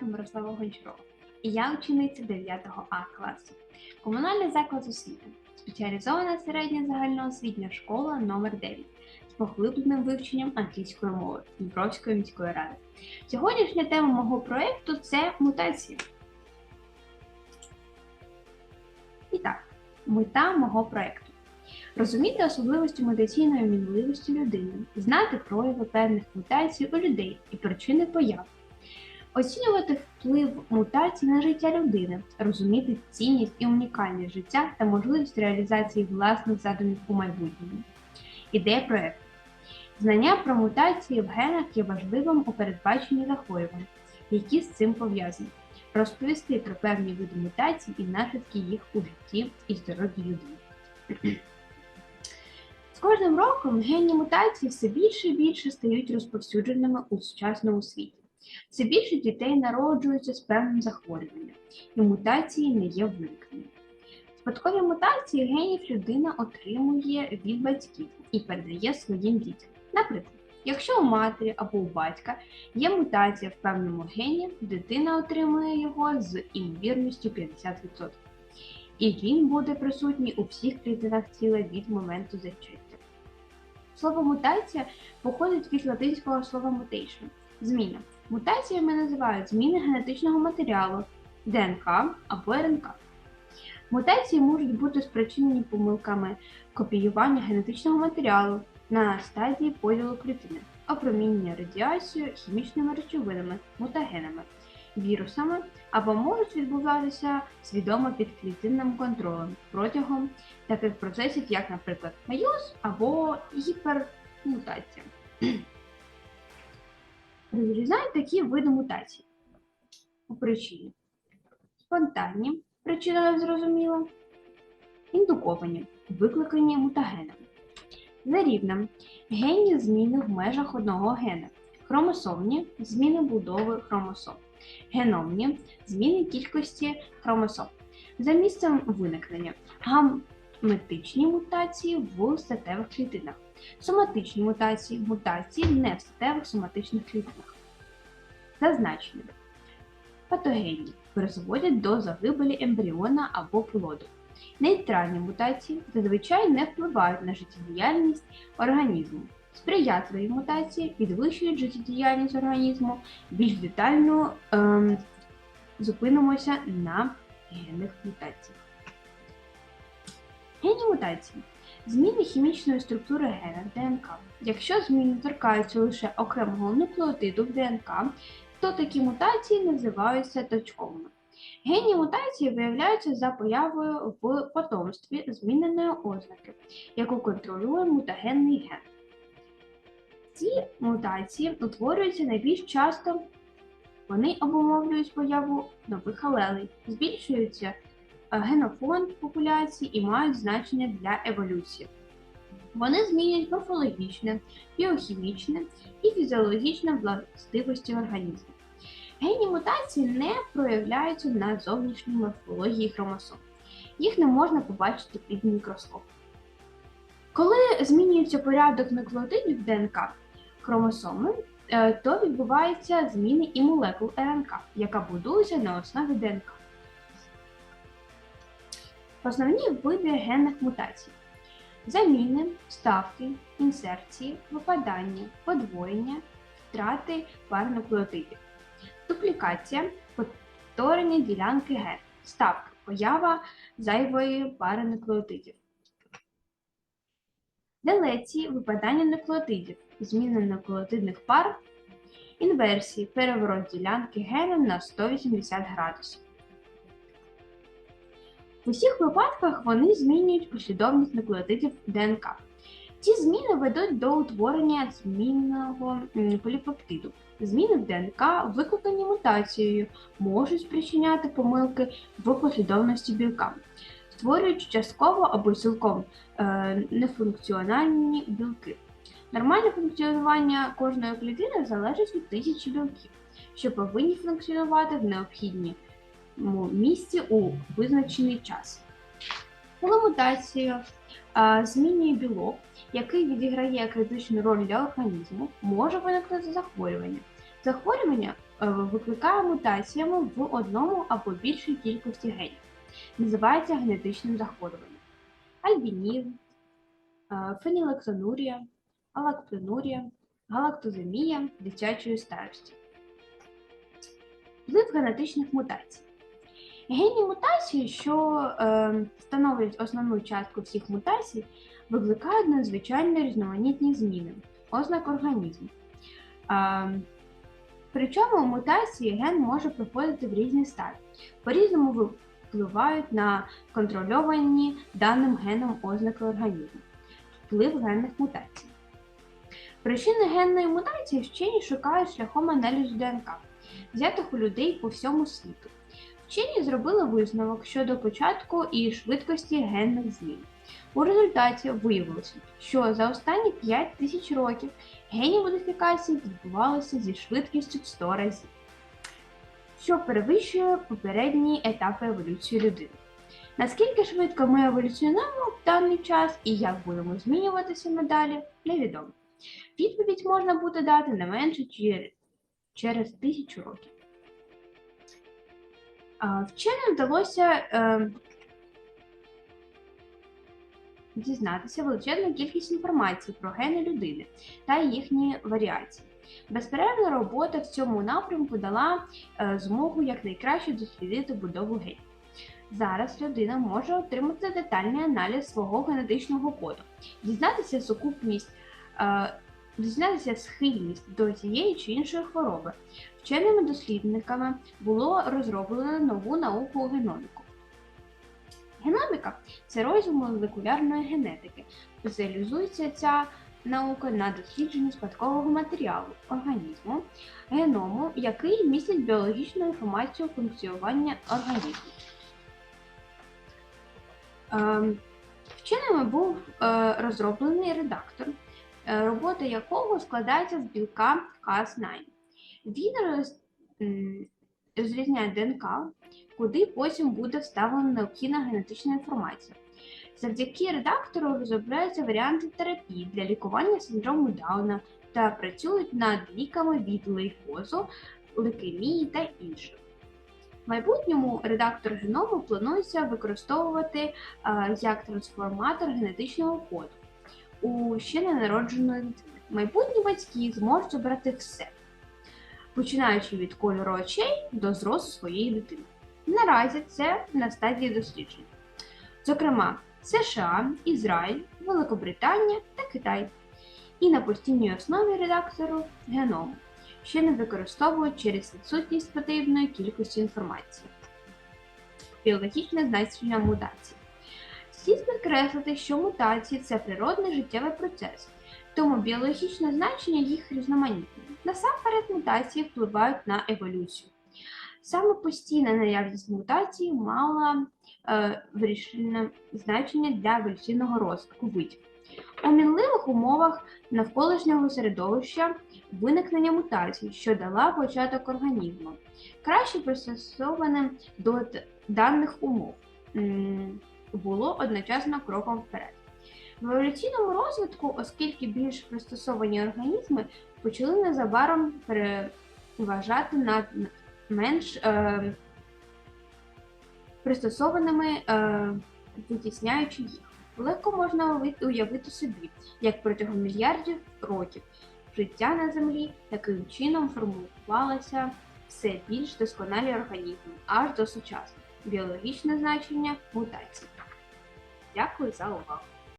Звати Мирослава Гончарова, і я учениця 9 А класу. Комунальний заклад освіти, спеціалізована середня загальноосвітня школа номер 9 з поглибленим вивченням англійської мови Дніпровської міської ради. Сьогоднішня тема мого проєкту це мутації. І так, мета мого проєкту. Розуміти особливості медиційної мінливості людини, знати прояви певних мутацій у людей і причини появ, оцінювати вплив мутацій на життя людини, розуміти цінність і унікальність життя та можливість реалізації власних задумів у майбутньому. Ідея проєкту. Знання про мутації в генах є важливим у передбаченні захворювань, які з цим пов'язані. Розповісти про певні види мутацій і наслідки їх у житті і здоров'ї людини. З кожним роком генні мутації все більше і більше стають розповсюдженими у сучасному світі. Все більше дітей народжуються з певним захворюванням, і мутації не є виникненням. Спадкові мутації генів людина отримує від батьків і передає своїм дітям. Наприклад, якщо у матері або у батька є мутація в певному гені, дитина отримує його з імовірністю 50%. І він буде присутній у всіх клітинах тіла від моменту зачаття. Слово мутація походить від латинського слова mutation – зміна. Мутаціями називають зміни генетичного матеріалу ДНК або РНК. Мутації можуть бути спричинені помилками копіювання генетичного матеріалу на стадії поділу клітини, опромінення радіацією, хімічними речовинами, мутагенами, вірусами або можуть відбуватися свідомо під клітинним контролем протягом таких процесів, як, наприклад, мейоз або гіпермутація. Розрізнають такі види мутацій у причині. Спонтанні, причина зрозуміла, індуковані, викликані мутагенами. За генні зміни в межах одного гена, хромосомні зміни будови хромосом, геномні зміни кількості хромосом. За місцем виникнення гаметичні мутації в статевих клітинах, соматичні мутації, мутації не в статевих соматичних клітинах. Зазначення. Патогенні призводять до загибелі ембріона або плоду. Нейтральні мутації зазвичай не впливають на життєдіяльність організму. Сприятливі мутації підвищують життєдіяльність організму. Більш детально ем, зупинимося на генних мутаціях. Генні мутації зміни хімічної структури гена в ДНК. Якщо зміни торкаються лише окремого нуклеотиду в ДНК, то такі мутації називаються точковими. Генні мутації виявляються за появою в потомстві зміненої ознаки, яку контролює мутагенний ген. Ці мутації утворюються найбільш часто, вони обумовлюють появу нових алелей, збільшуються генофонд популяції і мають значення для еволюції. Вони змінюють морфологічне, біохімічне і фізіологічне властивості організму. Генні мутації не проявляються на зовнішній морфології хромосом. Їх не можна побачити під мікроскопом. Коли змінюється порядок нуклеотидів ДНК хромосоми, то відбуваються зміни і молекул РНК, яка будується на основі ДНК. Основні види генних мутацій: заміни, ставки, інсерції, випадання, подвоєння, втрати пар нуклеотидів. Дуплікація повторення ділянки ген, ставки, поява зайвої пари нуклеотидів. Делеції випадання нуклеотидів, зміна нуклеотидних пар, інверсії, переворот ділянки гена на 180 градусів. В усіх випадках вони змінюють послідовність нуклеотидів ДНК. Ці зміни ведуть до утворення змінного поліпептиду. Зміни в ДНК, викликані мутацією, можуть спричиняти помилки в послідовності білка, створюючи частково або цілком е, нефункціональні білки. Нормальне функціонування кожної клітини залежить від тисячі білків, що повинні функціонувати в необхідному місці у визначений час. Е, змінює білок, який відіграє критичну роль для організму, може виникнути захворювання. Захворювання е, викликає мутаціями в одному або більшій кількості генів. Називається генетичним захворюванням. Альбінізм, е, фенілексонурія, алактонурія, галактоземія дитячої старості. Вплив генетичних мутацій. Генні мутації, що е, становлять основну частку всіх мутацій, викликають надзвичайно різноманітні зміни ознак організму. Е, причому мутації ген може проходити в різні стадії. По-різному впливають на контрольовані даним геном ознаки організму. Вплив генних мутацій. Причини генної мутації вчені шукають шляхом аналізу ДНК, взятих у людей по всьому світу. Вчені зробили висновок щодо початку і швидкості генних змін. У результаті виявилося, що за останні 5 тисяч років генні модифікації відбувалися зі швидкістю в 100 разів, що перевищує попередні етапи еволюції людини. Наскільки швидко ми еволюціонуємо в даний час і як будемо змінюватися надалі, невідомо. Відповідь можна буде дати не менше через тисячу років. Вченим вдалося е, дізнатися величезну кількість інформації про гени людини та їхні варіації. Безперервна робота в цьому напрямку дала е, змогу якнайкраще дослідити будову генів. Зараз людина може отримати детальний аналіз свого генетичного коду, дізнатися сукупність, е, дізнатися схильність до тієї чи іншої хвороби. Вченими дослідниками було розроблено нову науку геноміку. Геноміка це розділ молекулярної генетики. Спеціалізується ця наука на дослідженні спадкового матеріалу організму, геному, який містить біологічну інформацію функціонування організму. Ем, Вченими був е, розроблений редактор, робота якого складається з білка Cas9. Він роз, розрізняє ДНК, куди потім буде вставлена необхідна генетична інформація. Завдяки редактору розробляються варіанти терапії для лікування синдрому Дауна та працюють над ліками від лейкозу, лейкемії та інших. В майбутньому редактор геному планується використовувати е, як трансформатор генетичного коду у ще ненародженої дитини. Майбутні батьки зможуть обрати все, починаючи від кольору очей до зросту своєї дитини. Наразі це на стадії досліджень. Зокрема, США, Ізраїль, Великобританія та Китай. І на постійній основі редактору геному ще не використовують через відсутність потрібної кількості інформації. Біологічне значення мутацій. Слід підкреслити, що мутації це природний життєвий процес, тому біологічне значення їх різноманітне. Насамперед, мутації впливають на еволюцію. Саме постійна наявність мутацій мала е, вирішальне значення для еволюційного розвитку видів. У мінливих умовах навколишнього середовища виникнення мутацій, що дала початок організму, краще пристосованим до даних умов, було одночасно кроком вперед. В еволюційному розвитку, оскільки більш пристосовані організми почали незабаром переважати над менш е, пристосованими, е, витісняючи їх. Легко можна уявити собі, як протягом мільярдів років життя на землі таким чином формувалося все більш досконалі організми аж до сучасних біологічне значення мутацій. Дякую за увагу!